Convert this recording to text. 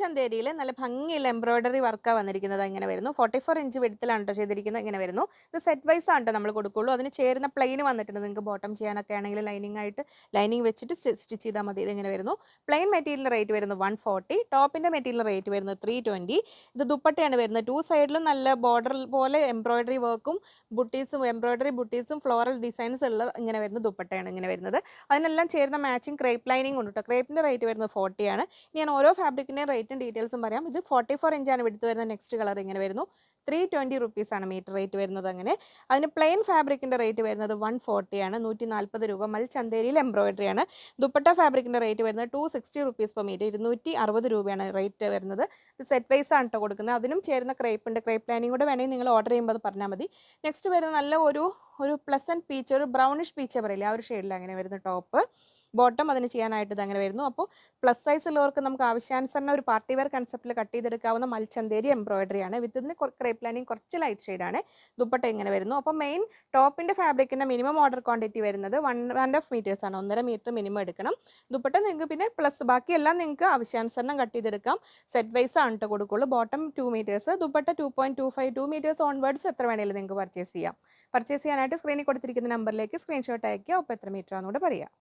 ചന്തേരിയിൽ നല്ല ഭംഗിയുള്ള എംബ്രോയിഡറി വർക്കാണ് വന്നിരിക്കുന്നത് ഇങ്ങനെ വരുന്നു. ഫോർട്ടി ഫോർ ഇഞ്ച് വെടുത്തിലാണ് കേട്ടോ ചെയ്തിരിക്കുന്നത് ഇങ്ങനെ വരുന്നു. ഇത് സെറ്റ് വൈസ് ആണ് നമ്മൾ കൊടുക്കുള്ളൂ. അതിന് ചേരുന്ന പ്ലെയിൻ വന്നിട്ടുണ്ട്. നിങ്ങൾക്ക് ബോട്ടം ചെയ്യാനൊക്കെ ആണെങ്കിൽ ലൈനിങ് ആയിട്ട് ലൈനിങ് വെച്ചിട്ട് സ്റ്റിച്ച് ചെയ്താൽ മതി. ഇതിങ്ങനെ വരുന്നു. പ്ലെയിൻ മെറ്റീരിയൽ റേറ്റ് വരുന്നത് വൺ ഫോർട്ടി ടോപ്പിന്റെ മെറ്റീരിയൽ റേറ്റ് വരുന്നത് ത്രീ ട്വന്റി ഇത് ദുപ്പട്ടയാണ് വരുന്നത്. ടു സൈഡിലും നല്ല ബോർഡർ പോലെ എംബ്രോയ്ഡറി വർക്കും ബുട്ടീസും എംബ്രോയ്ഡറി ബുട്ടീസും ഫ്ലോറൽ ഡിസൈൻസ് ഉള്ള ഇങ്ങനെ വരുന്ന ദുപ്പട്ടയാണ് ഇങ്ങനെ വരുന്നത്. അതിനെല്ലാം ചേരുന്ന മാച്ചിങ് ക്രേപ്പ് ലൈനിങ് ഉണ്ട് കേട്ടോ ക്രേപ്പിന്റെ റേറ്റ് വരുന്നത് ഫോർട്ടിയാണ് ഞാൻ ഓരോ ഫാബ്രിക്കിന്റെയും റേറ്റും ഡീറ്റെയിൽസും പറയാം. ഇത് ഫോർട്ടി ഫോർ ഇഞ്ചാണ് എടുത്ത് വരുന്നത്. നെക്സ്റ്റ് കളർ ഇങ്ങനെ വരുന്നു. ത്രീ ട്വന്റി റുപ്പീസാണ് മീറ്റർ റേറ്റ് വരുന്നത് അങ്ങനെ. അതിന് പ്ലെയിൻ ഫാബ്രിക്കിന്റെ റേറ്റ് വരുന്നത് വൺ ഫോർട്ടിയാണ് നൂറ്റി നാൽപ്പത് രൂപ. മൽ ചന്തേരിയിൽ എംബ്രോയിഡറി ആണ്. ദുപ്പട്ട ഫാബ്രിക്കിന്റെ റേറ്റ് വരുന്നത് two sixty rupees per metre ഇരുന്നൂറ്റി അറുപത് രൂപയാണ് റേറ്റ് വരുന്നത്. ഇത് സെറ്റ് വൈസ് ആണ് കേട്ടോ കൊടുക്കുന്നത്. അതിനും ചേരുന്ന ക്രേപ്പ് ഉണ്ട്. ക്രേപ്പ് ലൈനിങ് കൂടെ വേണമെങ്കിൽ നിങ്ങൾ ഓർഡർ ചെയ്യുമ്പോൾ പറഞ്ഞാൽ മതി. നെക്സ്റ്റ് വരുന്ന നല്ല ഒരു ഒരു പ്ലസന്റ് പീച്ച് ഒരു ബ്രൗണിഷ് പീച്ച് പറയില്ല? ആ ഒരു ഷെയ്ഡിൽ അങ്ങനെ വരുന്ന ടോപ്പ് ബോട്ടം അതിന് ചെയ്യാനായിട്ട് ഇത് അങ്ങനെ വരുന്നു. അപ്പോൾ പ്ലസ് സൈസ് ഉള്ളവർക്ക് നമുക്ക് ആവശ്യാനുസരണം ഒരു പാർട്ടി വെയർ കൺസെപ്റ്റിൽ കട്ട് ചെയ്തെടുക്കാവുന്ന മൽച്ചന്തേരി എംബ്രോയിഡറി ആണ്. വിത്ത് ഇതിന് ക്രേപ്പ് ലൈനിങ് കുറച്ച് ലൈറ്റ് ഷെയ്ഡാണ് ദുപ്പട്ട ഇങ്ങനെ വരുന്നു. അപ്പോൾ മെയിൻ ടോപ്പിന്റെ ഫാബ്രിക്കിന്റെ മിനിമം ഓർഡർ ക്വാണ്ടിറ്റി വരുന്നത് വൺ ആൻഡ് ഹാഫ് മീറ്റേഴ്സ് ആണ്. ഒന്നര മീറ്റർ മിനിമം എടുക്കണം. ദുപ്പട്ട നിങ്ങൾക്ക് പിന്നെ പ്ലസ് ബാക്കിയെല്ലാം നിങ്ങൾക്ക് ആവശ്യാനുസരണം കട്ട് ചെയ്തെടുക്കാം. സെറ്റ് വൈസ് ആണ് കേട്ടോ കൊടുക്കുള്ളൂ. Bottom two metres dupatta two point two five two metres onwards എത്ര വേണമെങ്കിലും നിങ്ങൾക്ക് പർച്ചേസ് ചെയ്യാം. പർച്ചേസ് ചെയ്യാനായിട്ട് സ്ക്രീനിൽ കൊടുത്തിരിക്കുന്ന നമ്പറിലേക്ക് സ്ക്രീൻഷോട്ട് അയക്കുക അപ്പോൾ എത്ര മീറ്റർ ആണെന്നുകൂടെ പറയാം.